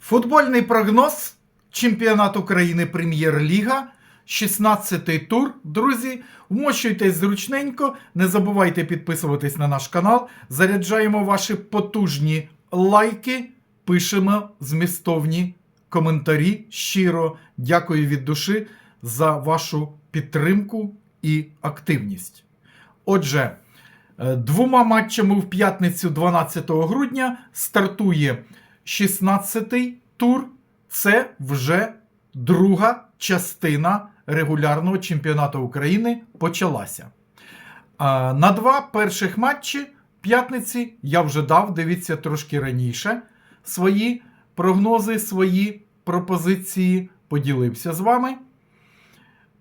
Футбольний прогноз Чемпіонат України Прем'єр-ліга. 16-й тур. Друзі, вмощуйтесь зручненько, не забувайте підписуватись на наш канал. Заряджаємо ваші потужні лайки, пишемо змістовні коментарі. Щиро дякую від душі за вашу підтримку і активність. Отже, е, двома матчами в п'ятницю 12 грудня стартує 16-й тур. Це вже друга частина регулярного чемпіонату України почалася. На два перших матчі п'ятниці я вже дав, дивіться трошки раніше. Свої прогнози, свої пропозиції поділився з вами.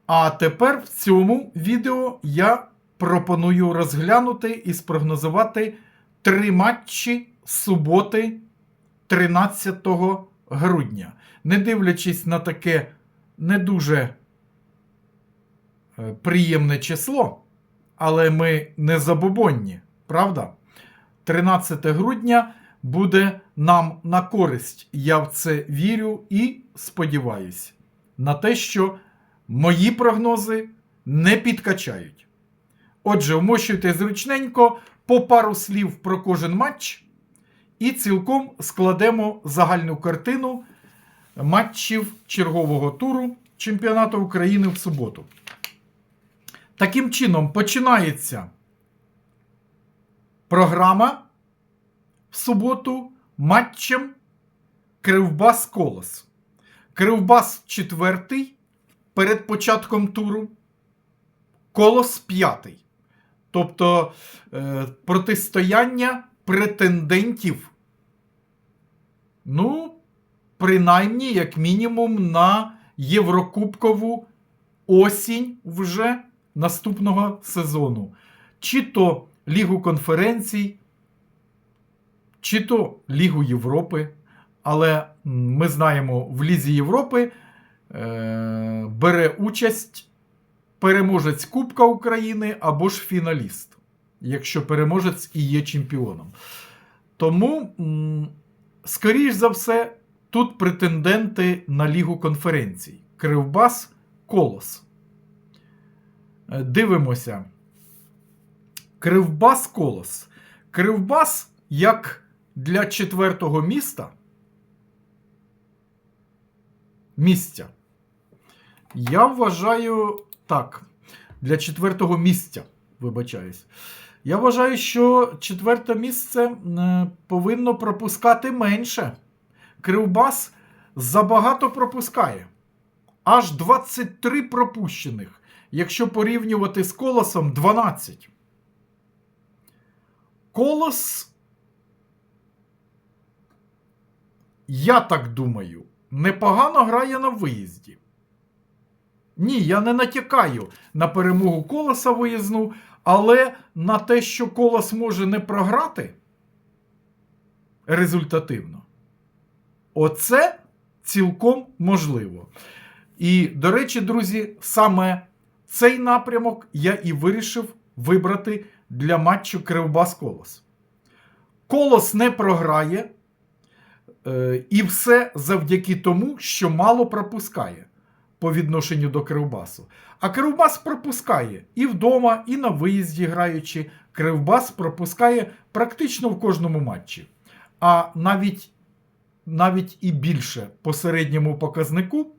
А тепер в цьому відео я пропоную розглянути і спрогнозувати три матчі суботи 13 грудня. Не дивлячись на таке не дуже е, приємне число, але ми не забобонні, правда? 13 грудня буде нам на користь. Я в це вірю і сподіваюся на те, що мої прогнози не підкачають. Отже, вмощуйте зручненько по пару слів про кожен матч і цілком складемо загальну картину матчів чергового туру Чемпіонату України в суботу. Таким чином, починається програма в суботу матчем Кривбас Колос. Кривбас четвертий перед початком туру. Колос п'ятий. Тобто е, протистояння претендентів. Ну, принаймні, як мінімум, на Єврокубкову осінь вже наступного сезону. Чи то Лігу конференцій, чи то Лігу Європи. Але ми знаємо, в Лізі Європи е, бере участь переможець Кубка України або ж фіналіст, якщо переможець і є чемпіоном. Тому, скоріш за все, тут претенденти на Лігу конференцій. Кривбас Колос. Е, Дивимося. Кривбас Колос. Кривбас як для четвертого міста. Місця. Я вважаю так. Для четвертого місця. Вибачаюсь. Я вважаю, що четверте місце е, повинно пропускати менше. Кривбас забагато пропускає. Аж 23 пропущених. Якщо порівнювати з колосом 12. Колос, я так думаю, непогано грає на виїзді. Ні, я не натякаю на перемогу колоса виїзну, але на те, що колос може не програти результативно. Оце цілком можливо. І, до речі, друзі, саме цей напрямок я і вирішив вибрати для матчу Кривбас Колос. Колос не програє, е, і все завдяки тому, що мало пропускає по відношенню до Кривбасу. А Кривбас пропускає і вдома, і на виїзді граючи. Кривбас пропускає практично в кожному матчі. А навіть, навіть і більше по середньому показнику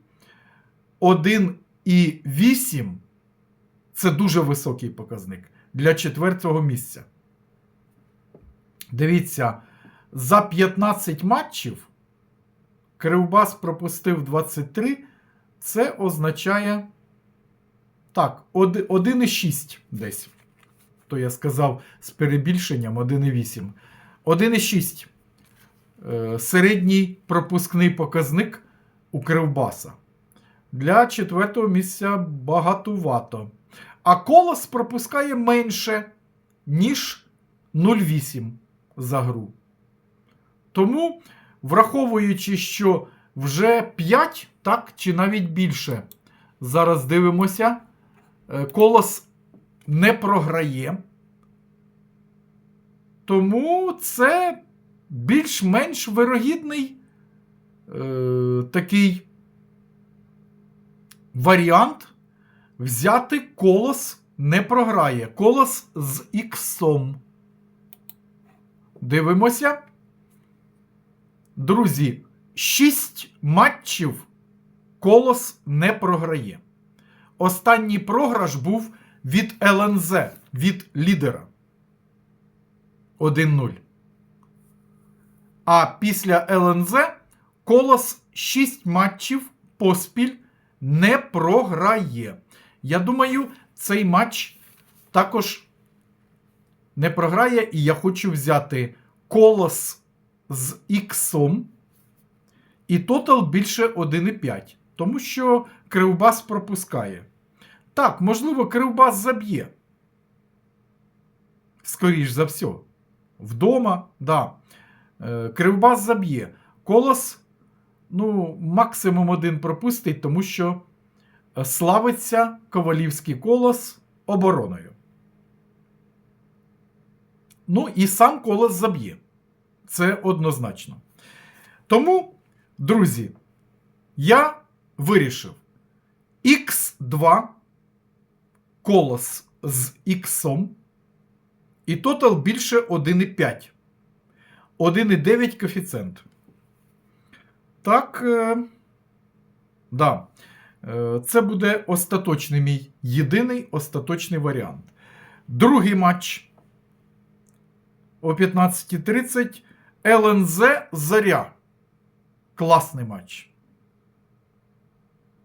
1,8 це дуже високий показник для четвертого місця. Дивіться, за 15 матчів Кривбас пропустив 23. Це означає. Так, 1,6 десь. То я сказав з перебільшенням 1,8. 1,6. Е, Середній пропускний показник у Кривбаса. Для четвертого місця багатувато. А колос пропускає менше, ніж 0,8 за гру. Тому, враховуючи, що вже 5, так, чи навіть більше, зараз дивимося, е, колос не програє. Тому це більш-менш вирогідний е, такий варіант взяти колос не програє. Колос з іксом. Дивимося. Друзі, 6 матчів колос не програє. Останній програш був від ЛНЗ, від лідера. 1-0. А після ЛНЗ Колос 6 матчів поспіль не програє. Я думаю, цей матч також не програє, і я хочу взяти Колос з Іксом. І тотал більше 1,5. Тому що Кривбас пропускає. Так, можливо, Кривбас заб'є. Скоріш за все. Вдома, да. Е, Кривбас заб'є. Колос, ну, максимум один пропустить, тому що е, славиться Ковалівський колос обороною. Ну, і сам колос заб'є. Це однозначно. Тому, друзі, я вирішив Х2 колос з Х. І тотал більше 1,5. 1,9 коефіцієнт. Так. Е, да. Е, це буде остаточний мій єдиний остаточний варіант. Другий матч о 15.30 ЛНЗ Заря. Класний матч.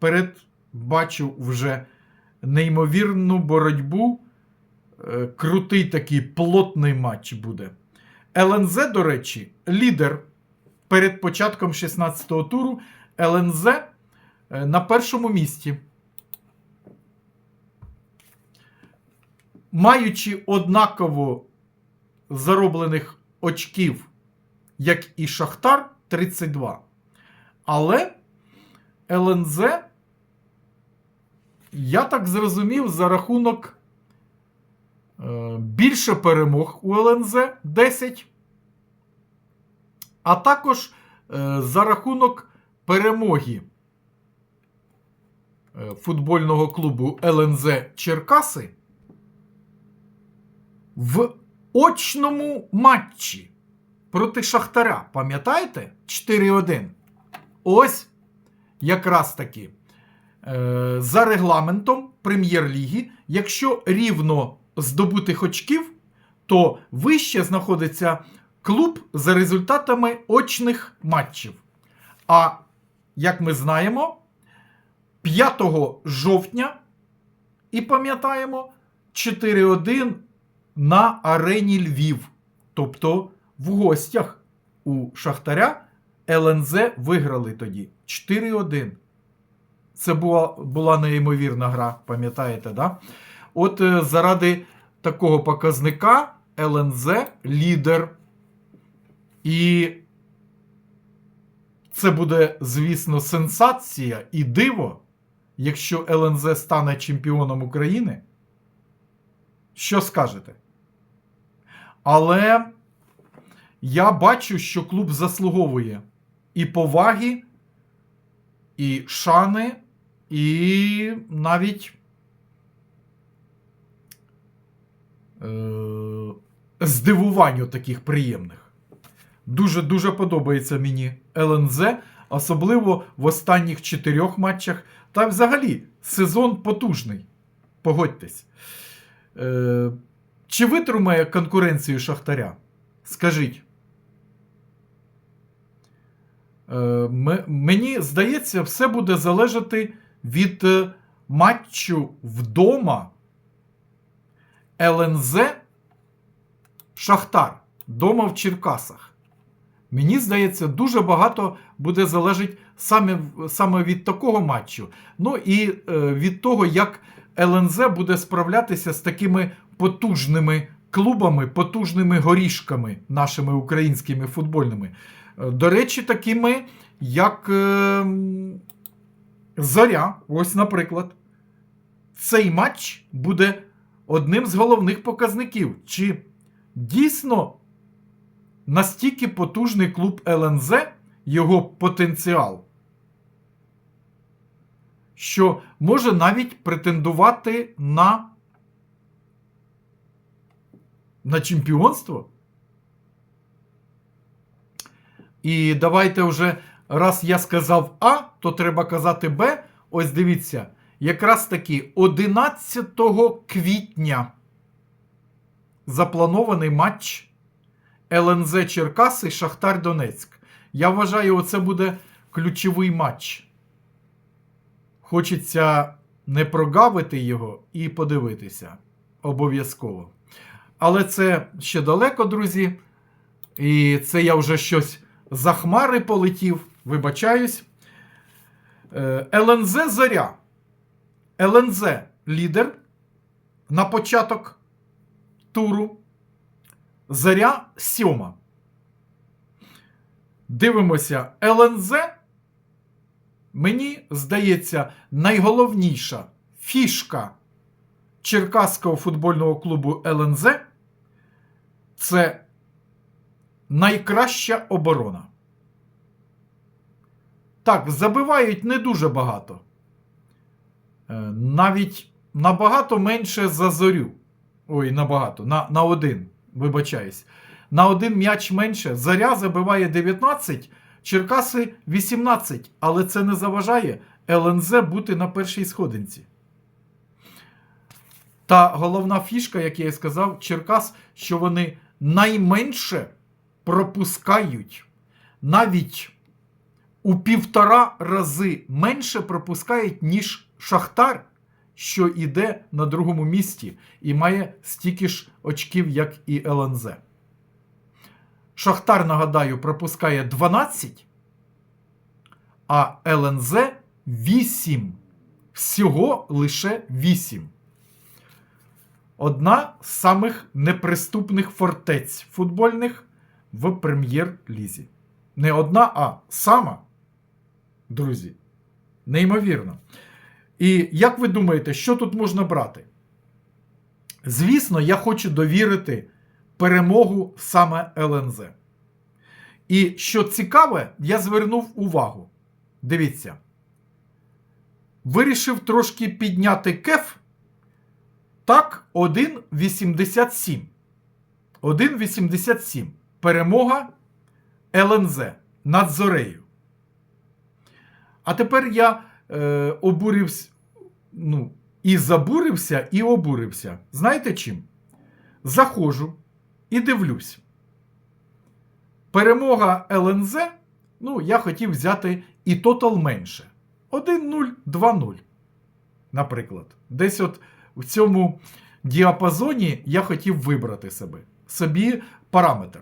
Перед бачу вже неймовірну боротьбу. Е, Крутий такий плотний матч буде. ЛНЗ, до речі, лідер перед початком 16-го туру. ЛНЗ е, на першому місці. Маючи однаково зароблених очків, як і Шахтар 32. Але ЛНЗ, я так зрозумів, за рахунок е, більше перемог у ЛНЗ 10. А також е, за рахунок перемоги е, футбольного клубу ЛНЗ Черкаси в очному матчі проти Шахтаря. Пам'ятаєте? 4-1. Ось якраз таки. Е, За регламентом Прем'єр-ліги, якщо рівно здобутих очків, то вище знаходиться клуб за результатами очних матчів. А як ми знаємо, 5 жовтня і пам'ятаємо 4-1 на арені Львів. Тобто в гостях у Шахтаря ЛНЗ виграли тоді 4-1. Це була була неймовірна гра, пам'ятаєте, да? От е, заради такого показника ЛНЗ лідер. І це буде, звісно, сенсація і диво, якщо ЛНЗ стане чемпіоном України. Що скажете? Але я бачу, що клуб заслуговує і поваги, і шани, і навіть е- здивувань таких приємних. Дуже-дуже подобається мені ЛНЗ, особливо в останніх чотирьох матчах. Та взагалі сезон потужний. Погодьтесь. Е- чи витримає конкуренцію Шахтаря? Скажіть. Е, мені здається, все буде залежати від е, матчу вдома ЛНЗ Шахтар. Дома в Черкасах. Мені здається, дуже багато буде залежати саме саме від такого матчу. Ну і е, від того, як ЛНЗ буде справлятися з такими потужними клубами, потужними горішками нашими українськими футбольними. Е, до речі, такими, як е, Зоря, ось, наприклад, цей матч буде одним з головних показників. Чи дійсно настільки потужний клуб ЛНЗ, його потенціал, що може навіть претендувати на, на чемпіонство. І давайте вже, раз я сказав А, то треба казати Б. Ось дивіться, якраз таки 11 квітня запланований матч ЛНЗ Черкаси Шахтар Донецьк. Я вважаю, оце буде ключовий матч. Хочеться не прогавити його і подивитися. Обов'язково. Але це ще далеко, друзі. І це я вже щось за хмари полетів. Вибачаюсь. Е, ЛНЗ Зоря. ЛНЗ лідер на початок туру. Заря сьома. Дивимося, ЛНЗ. Мені здається, найголовніша фішка Черкаського футбольного клубу ЛНЗ це найкраща оборона. Так, забивають не дуже багато. Е, Навіть набагато менше за зорю. Ой, набагато. На, на один. Вибачаюсь. На один м'яч менше. Заря забиває 19, Черкаси 18. Але це не заважає ЛНЗ бути на першій сходинці. Та головна фішка, як я і сказав, Черкас, що вони найменше пропускають. Навіть у півтора рази менше пропускають, ніж Шахтар, що йде на другому місці і має стільки ж очків, як і ЛНЗ. Шахтар, нагадаю, пропускає 12, а ЛНЗ 8. Всього лише 8. Одна з самих неприступних фортець футбольних в прем'єр-лізі. Не одна, а сама. Друзі. Неймовірно. І як ви думаєте, що тут можна брати? Звісно, я хочу довірити перемогу саме ЛНЗ. І що цікаве, я звернув увагу. Дивіться. Вирішив трошки підняти кеф. Так, 1,87. 1,87. Перемога ЛНЗ над Зорею. А тепер я е, обурився, ну, і забурився, і обурився. Знаєте чим? Заходжу і дивлюсь. Перемога ЛНЗ. Ну, я хотів взяти і тотал менше. 1-0, 2-0. Наприклад. Десь от в цьому діапазоні я хотів вибрати себе, собі параметр.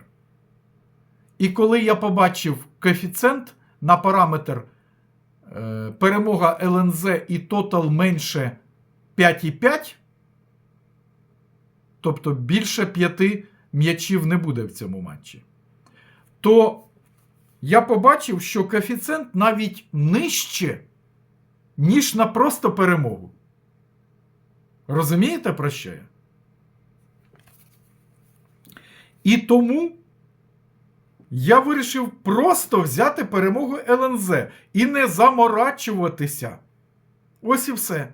І коли я побачив коефіцієнт на параметр перемога ЛНЗ і тотал менше 5,5, тобто більше 5 м'ячів не буде в цьому матчі, то я побачив, що коефіцієнт навіть нижче, ніж на просто перемогу. Розумієте, про що я? І тому я вирішив просто взяти перемогу ЛНЗ і не заморачуватися. Ось і все.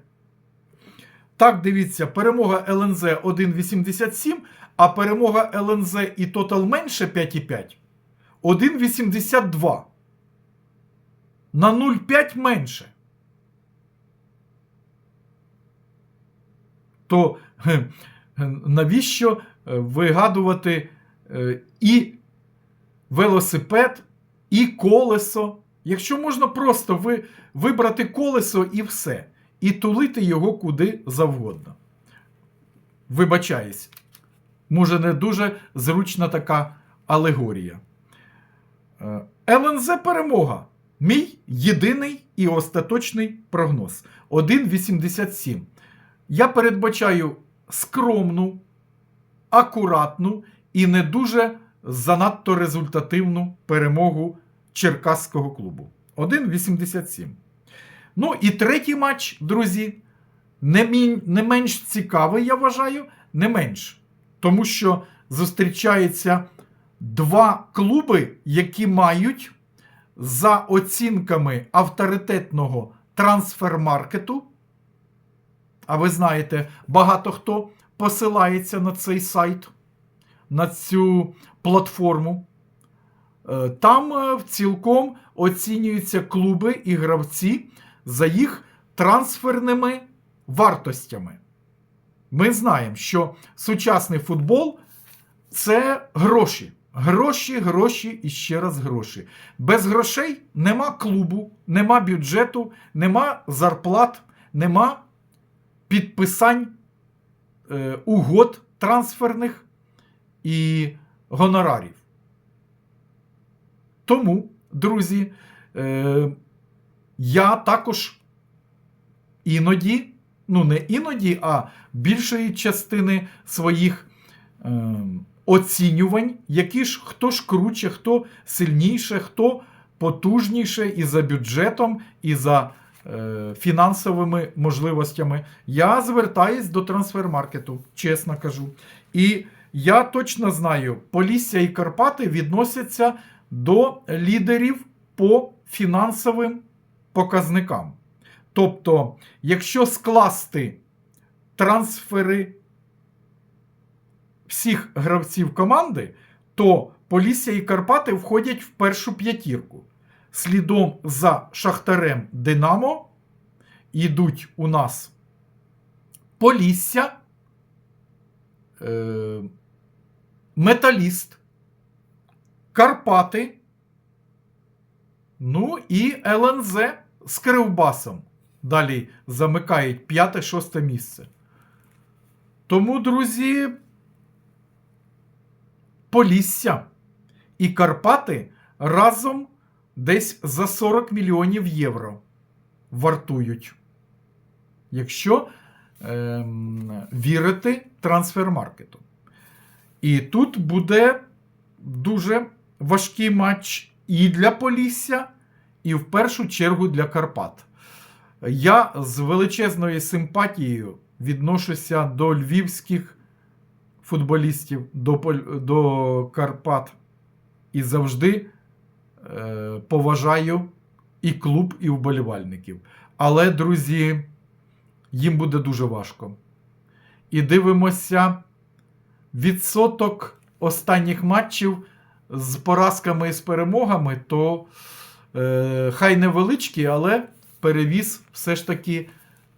Так, дивіться, перемога ЛНЗ 1,87, а перемога ЛНЗ і тотал менше 5,5 1,82. На 0,5 менше. То навіщо е, вигадувати е, і велосипед, і колесо? Якщо можна просто ви, вибрати колесо і все, і тулити його куди завгодно. Вибачаюсь, може, не дуже зручна така алегорія. ЛНЗ перемога. Мій єдиний і остаточний прогноз 1,87. Я передбачаю скромну, акуратну і не дуже занадто результативну перемогу Черкаського клубу. 1,87. Ну і третій матч, друзі, не, мін, не менш цікавий, я вважаю, не менш. Тому що зустрічаються два клуби, які мають за оцінками авторитетного трансфермаркету, а ви знаєте, багато хто посилається на цей сайт, на цю платформу. Е, Там е, цілком оцінюються клуби і гравці за їх трансферними вартостями. Ми знаємо, що сучасний футбол це гроші. Гроші, гроші і ще раз гроші. Без грошей нема клубу, нема бюджету, нема зарплат, нема підписань е, угод трансферних і гонорарів. Тому, друзі, е, я також іноді, ну не іноді, а більшої частини своїх е, оцінювань, які ж хто ж круче, хто сильніше, хто потужніше і за бюджетом, і за е, фінансовими можливостями, я звертаюсь до трансфермаркету, чесно кажу. І я точно знаю, Полісся і Карпати відносяться до лідерів по фінансовим показникам. Тобто, якщо скласти трансфери всіх гравців команди, то Полісся і Карпати входять в першу п'ятірку. Слідом за Шахтарем Динамо йдуть у нас Полісся, е, Металіст, Карпати, ну і ЛНЗ з Кривбасом. Далі замикають п'яте-шосте місце. Тому, друзі, Полісся і Карпати разом десь за 40 мільйонів євро вартують. Якщо ем, вірити трансфермаркету. І тут буде дуже важкий матч і для Полісся, і в першу чергу для Карпат. Я з величезною симпатією відношуся до львівських футболістів, до, до Карпат і завжди е, поважаю і клуб, і вболівальників. Але, друзі, їм буде дуже важко. І дивимося відсоток останніх матчів з поразками і з перемогами, то е, хай невеличкий, але перевіз все ж таки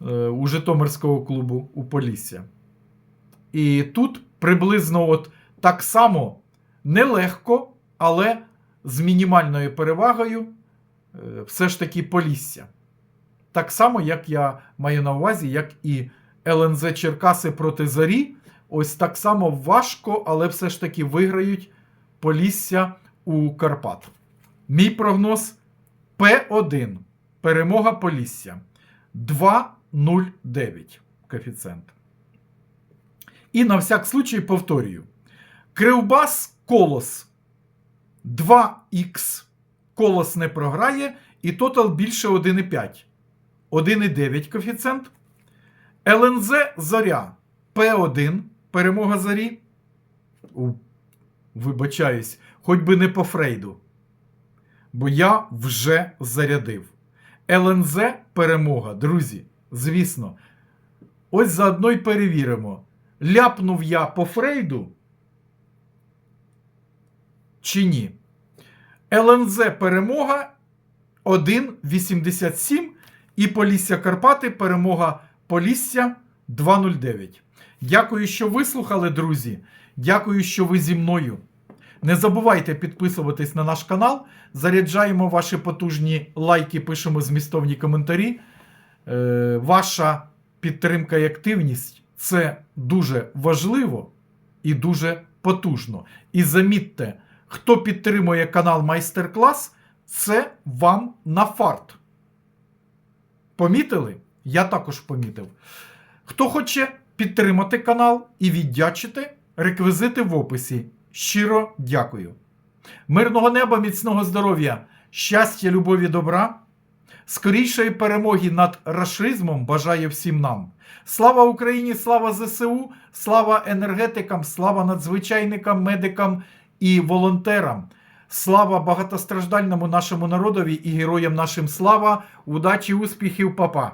е, у Житомирського клубу у Полісся. І тут приблизно от так само нелегко, але з мінімальною перевагою е, все ж таки Полісся. Так само, як я маю на увазі, як і ЛНЗ Черкаси проти Зарі. Ось так само важко, але все ж таки виграють Полісся у Карпат. Мій прогноз П1. Перемога Полісся. 2,09 коефіцієнт. І на всяк случай повторюю. Кривбас Колос 2х. Колос не програє, і тотал більше 1,5. 1,9 коефіцієнт. ЛНЗ Зоря П1. Перемога Зарі. У, Вибачаюсь, хоч би не по Фрейду. Бо я вже зарядив. ЛНЗ перемога, друзі. Звісно. Ось заодно й перевіримо. Ляпнув я по Фрейду чи ні? ЛНЗ перемога 1,87 і Полісся Карпати перемога Полісся 2,09. Дякую, що вислухали, друзі. Дякую, що ви зі мною. Не забувайте підписуватись на наш канал. Заряджаємо ваші потужні лайки, пишемо змістовні коментарі. Е, ваша підтримка і активність це дуже важливо і дуже потужно. І замітьте, хто підтримує канал Майстер-клас, це вам на фарт. Помітили? Я також помітив. Хто хоче підтримати канал і віддячити, реквізити в описі. Щиро дякую. Мирного неба, міцного здоров'я, щастя, любові, добра. Скорішої перемоги над рашизмом бажаю всім нам. Слава Україні, слава ЗСУ, слава енергетикам, слава надзвичайникам, медикам і волонтерам. Слава багатостраждальному нашому народові і героям нашим слава, удачі, успіхів, папа!